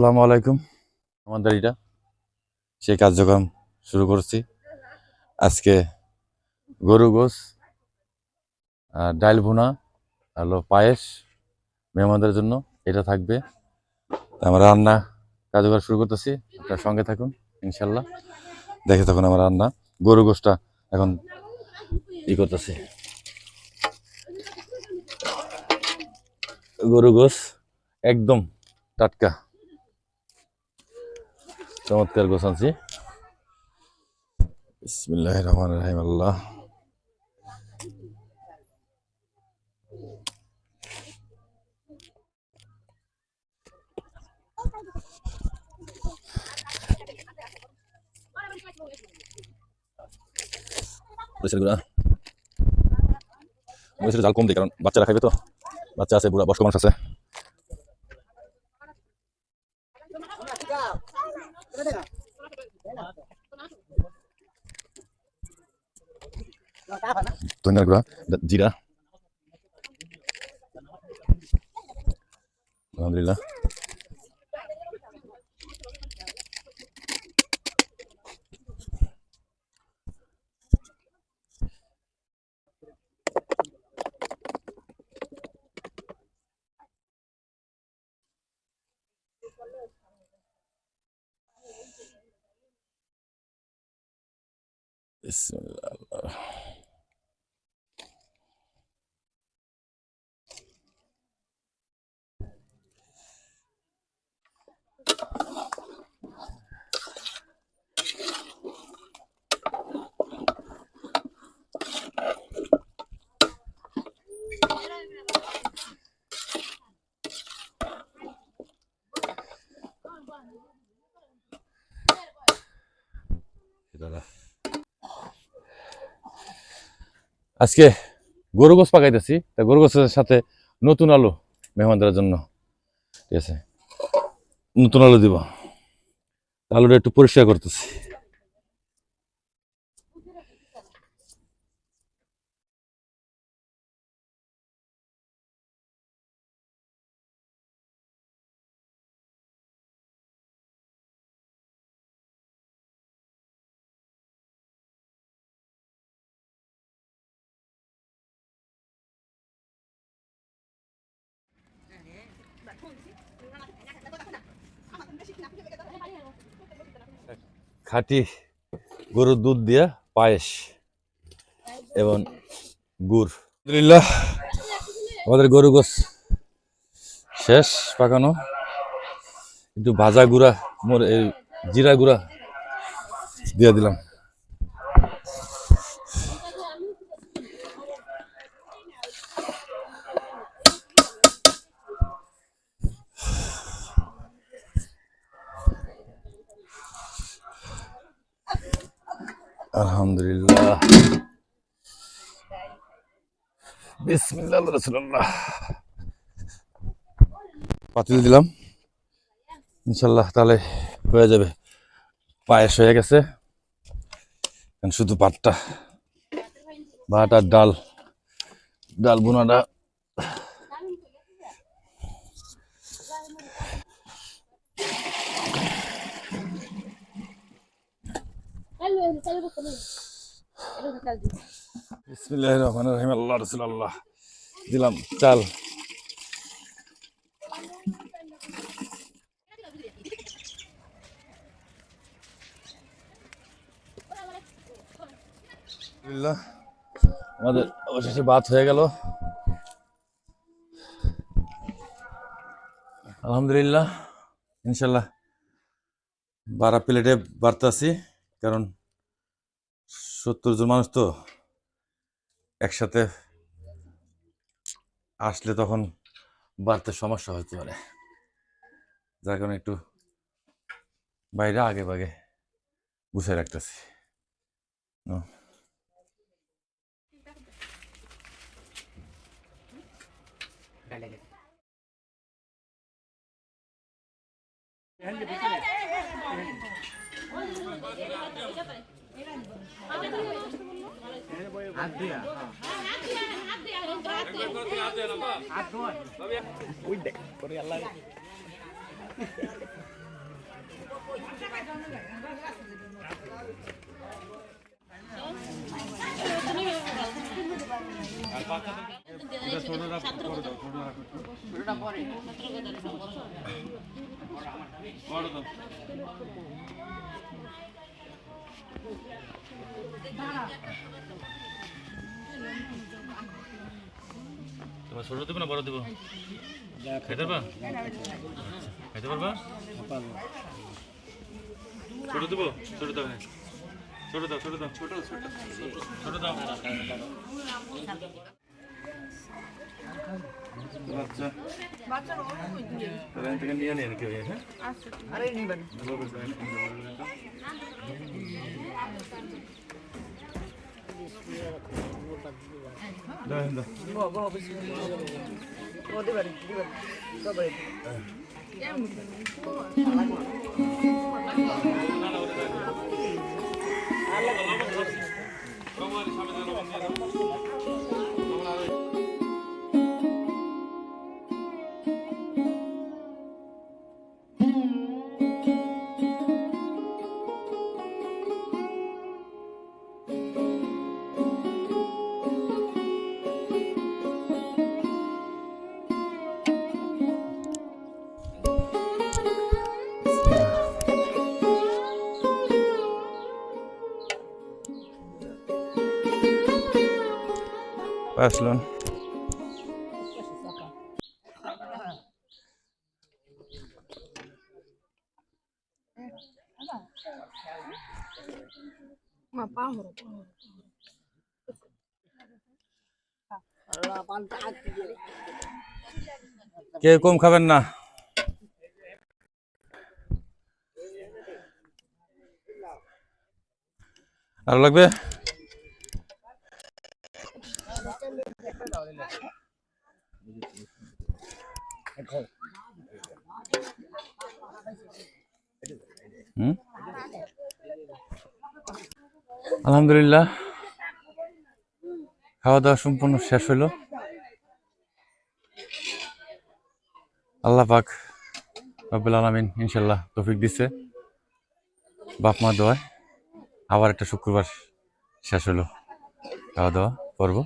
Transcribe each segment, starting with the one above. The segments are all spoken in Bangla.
আসসালামু আলাইকুম। আমাদের এটা সেই কার্যক্রম শুরু করছি। আজকে গরু, গোস ডাইল ভুনা, হলো পায়েস মেহমানদের জন্য এটা থাকবে। আমরা রান্না কার্যক্রম শুরু করতেছি। আপনার সঙ্গে থাকুন, ইনশাল্লাহ। দেখে থাকুন আমার রান্না। গরু, গোসটা এখন ই করতেছি। গরু, গোস একদম টাটকা। চমৎকার গোছ আনছি বিসমিল্লাহ রহমান রাহিম, আল্লাহ। মরিচের মরিচের জাল কম দিই, কারণ বাচ্চারা খাইবে তো। বাচ্চা আছে, বুড়া, বয়স্ক মানুষ আছে। ধনিয়ার গুঁড়া জিরা। আলহামদুলিল্লাহ। বিসমিল্লাহ দাদা আজকে গরু গোছ পাকাইতেছি। তা গরু গোছের সাথে নতুন আলু মেহমানদের জন্য। ঠিক আছে? নতুন আলু দিব। আলুটা একটু পরিষ্কার করতেছি। খাঁটি গরুর দুধ দিয়ে পায়েস এবং গুড়। আলহামদুলিল্লাহ, আমাদের গরু গোস শেষ পাকানো। একটু ভাজা গুঁড়া, মোর এই জিরা গুঁড়া দিয়ে দিলাম। আলহামদুলিল্লাহ। বিসমিল্লাহ রসুল্লাহ পাতিল দিলাম। ইনশাল্লাহ তাহলে হয়ে যাবে। পায়েস হয়ে গেছে। শুধু ভাত আর ডাল ডাল বোনাটা দিলাম চাল। আমাদের অবশেষে ভাত হয়ে গেল। আলহামদুলিল্লাহ ইনশাল্লাহ বারা প্লেটে বাড়তাছি কারণ সত্তর জন মানুষ তো একসাথে আসলে তখন বাড়তে সমস্যা হতে পারে। যার কারণে একটু বাইরে আগে বাগে গুছিয়ে রাখতেছি। হ্যাঁ।, হ্যাঁ, হ্যাঁ। হাত দিয়া বড় দাও দাঁড়া তোমার ছোট দেবো না বড় দেবো? খাইতে পারবা? খাইতে পারবা? ছোট দেবো? ছোট দাও হ্যাঁ। ছোট দাও ছোট দাও। ছোট ছোট ছোট দাও। বাচ্চা। থেকে নিয়ে নেন কেউ হ্যাঁ? আরে নিবেন সবাই হরো কেউ কম খাবেন না? আর লাগবে? আলহামদুলিল্লাহ। খাওয়া দাওয়া সম্পূর্ণ শেষ হইল। আল্লাহ পাক রব্বুল আলমিন ইনশাল্লাহ তৌফিক দিছে। বাপ মা দোয়ায় আবার একটা শুক্রবার শেষ হলো খাওয়া দাওয়া করব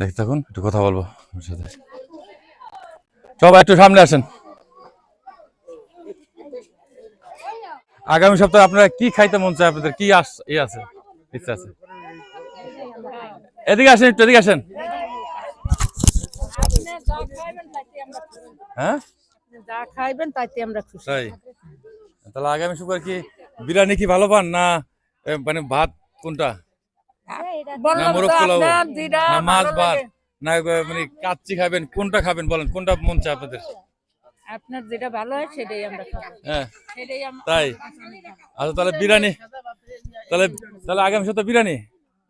দেখতে থাকুন, একটু কথা বলব সাথে। সবাই একটু সামনে আসেন। আগামী সপ্তাহে আপনারা কি খাইতে মন চায়, আপনাদের কি আস ই আছে, ইচ্ছা আছে? এদিকে আসেন একটু, এদিকে আসেন। হ্যাঁ? তাহলে আগামী শুক্রবার কি বিরিয়ানি কি ভালো পান, না মানে ভাত কোনটা? না মাছ ভাত। না মানে কাচ্চি খাবেন কোনটা খাবেন বলেন? কোনটা মন চায় আপনাদের? আপনার যেটা ভালো হয় সেটাই আমরা হ্যাঁ তাই? আচ্ছা তাহলে বিরিয়ানি। তাহলে তাহলে আগামী সপ্তাহে বিরিয়ানি?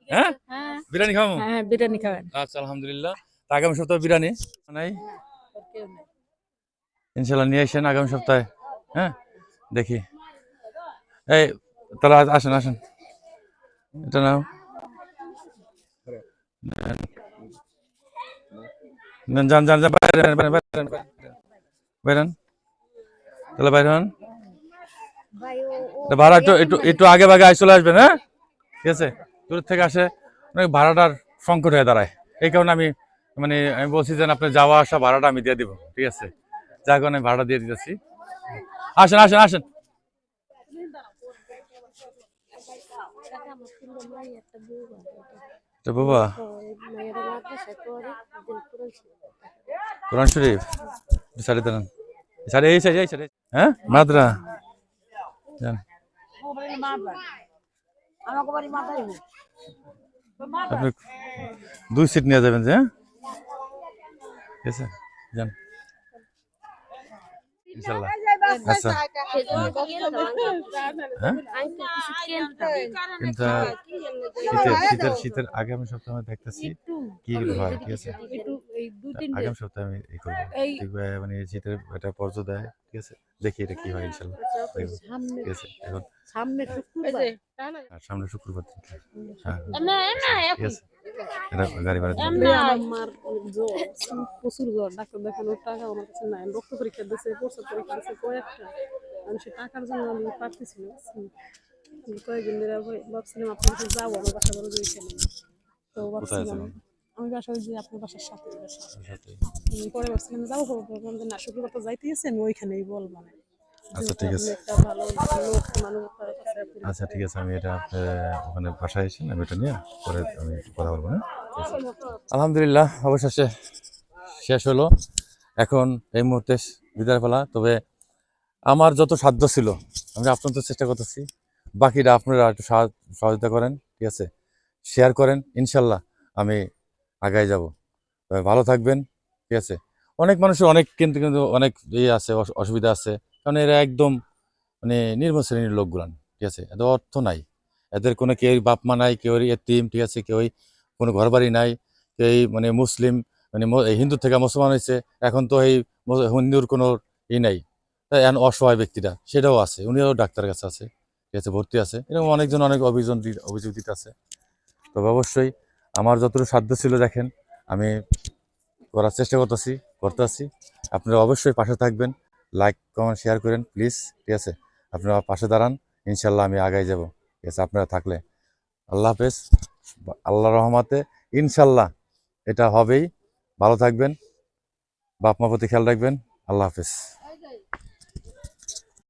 হ্যাঁ? হ্যাঁ। বিরিয়ানি খাব? হ্যাঁ বিরিয়ানি খাবেন। আচ্ছা আলহামদুলিল্লাহ। আগামী সপ্তাহে বিরিয়ানি? নাই? ইনশাল্লাহ নিয়ে আসেন আগামী সপ্তাহে। হ্যাঁ দেখি। এই তাহলে আসেন আসেন। এটা নাও। যান যান যান, বাইরে বাইরে বাইরে বাইরে বাইরেন তাহলে বাইরে হন। ভাড়া একটু একটু আগে ভাগে আই চলে আসবেন হ্যাঁ? ঠিক আছে? দূর থেকে আসে, অনেক ভাড়াটার সংকট হয়ে দাঁড়ায়। এই কারণে আমি মানে আমি বলছি যে আপনি যাওয়া, আসা ভাড়াটা আমি দিয়ে দিব, ঠিক আছে? যার কারণে ভাড়া দিয়ে দিতেছি। আসেন আসেন আসেন। তো বাবা। কোরআন শরীফ? সাড়ে দেন সাড়ে এই সাইড এই সাইড। হ্যাঁ? মাদ্রা মাথায় আপনি দুই সিট নিয়ে যাবেন যে হ্যাঁ? ঠিক আছে? যান ইনশাল্লাহ। আচ্ছা। হ্যাঁ? কিন্তু শীতের শীতের শীতের আগামী সপ্তাহে আমি দেখতেছি কি হয় ঠিক আছে? আগামী সপ্তাহে আমি এই করব মানে শীতের একটা পর্য দেয় ঠিক আছে? দেখি এটা কি হয় ইনশাল্লাহ। সামনে ঠিক আছে এখন সামনে শুক্রবার। সামনে শুক্রবার হ্যাঁ। ঠিক আছে গাড়ি ভাড়া আমার জ্বর প্রচুর জ্বর। ডাক্তার দেখানোর টাকা আমার কাছে নাই। রক্ত পরীক্ষা দিছে প্রস্তাব পরীক্ষা দিছে কয়েকটা। মানুষের টাকার জন্য আমি পারতেছি না কয়েকদিন ধরে ভাবছিলাম আপনার কাছে যাব আমার বাসা বড় তো ভাবছিলাম আমি বাসা যে আপনার বাসার সাথে বাসা। আমি পরে ভাবছিলাম যাব ভাবলাম যে না শুক্রবার তো যাইতে গেছি আমি ওইখানেই বল মানে। আচ্ছা, ঠিক আছে। আচ্ছা ঠিক আছে আমি এটা ওখানে বাসায় এসে আমি এটা নিয়ে পরে আমি কথা বলব না আলহামদুলিল্লাহ অবশেষে শেষ হলো। এখন এই মুহূর্তে বিদায় ফেলা তবে আমার যত সাধ্য ছিল আমি আপনার তো চেষ্টা করতেছি। বাকিটা আপনারা একটু সাহা- সহযোগিতা করেন ঠিক আছে? শেয়ার করেন ইনশাল্লাহ আমি আগায় যাব। তবে ভালো থাকবেন ঠিক আছে? অনেক মানুষের অনেক কিন্তু কিন্তু অনেক ইয়ে আছে অসুবিধা আছে। কারণ এরা একদম মানে নির্ম শ্রেণির লোকগুলান, ঠিক আছে? এদের অর্থ নাই। এদের কোনো কেউ বাপ মা নাই কেউ এতিম ঠিক আছে? কেউ কোনো ঘরবাড়ি নাই কেউ মানে মুসলিম মানে হিন্দু থেকে মুসলমান হয়েছে, এখন তো এই হিন্দুর কোনো ই নাই। এখন অসহায় ব্যক্তিরা, সেটাও আছে, উনিও ডাক্তার কাছে আছে, ঠিক আছে? ভর্তি আছে। এরকম অনেকজন অনেক অভিযোগ অভিযোগ দিতে আছে। তবে অবশ্যই আমার যতটুকু সাধ্য ছিল দেখেন, আমি করার চেষ্টা করতেছি করতেছি আপনারা অবশ্যই পাশে থাকবেন। লাইক কমেন্ট শেয়ার করেন প্লিজ ঠিক আছে? আপনারা পাশে দাঁড়ান, ইনশাল্লাহ আমি আগাই যাব। ঠিক আছে? আপনারা থাকলে। আল্লাহ হাফেজ। আল্লাহ রহমাতে ইনশাল্লাহ এটা হবেই। ভালো থাকবেন। বাপ মা প্রতি খেয়াল রাখবেন। আল্লাহ হাফেজ।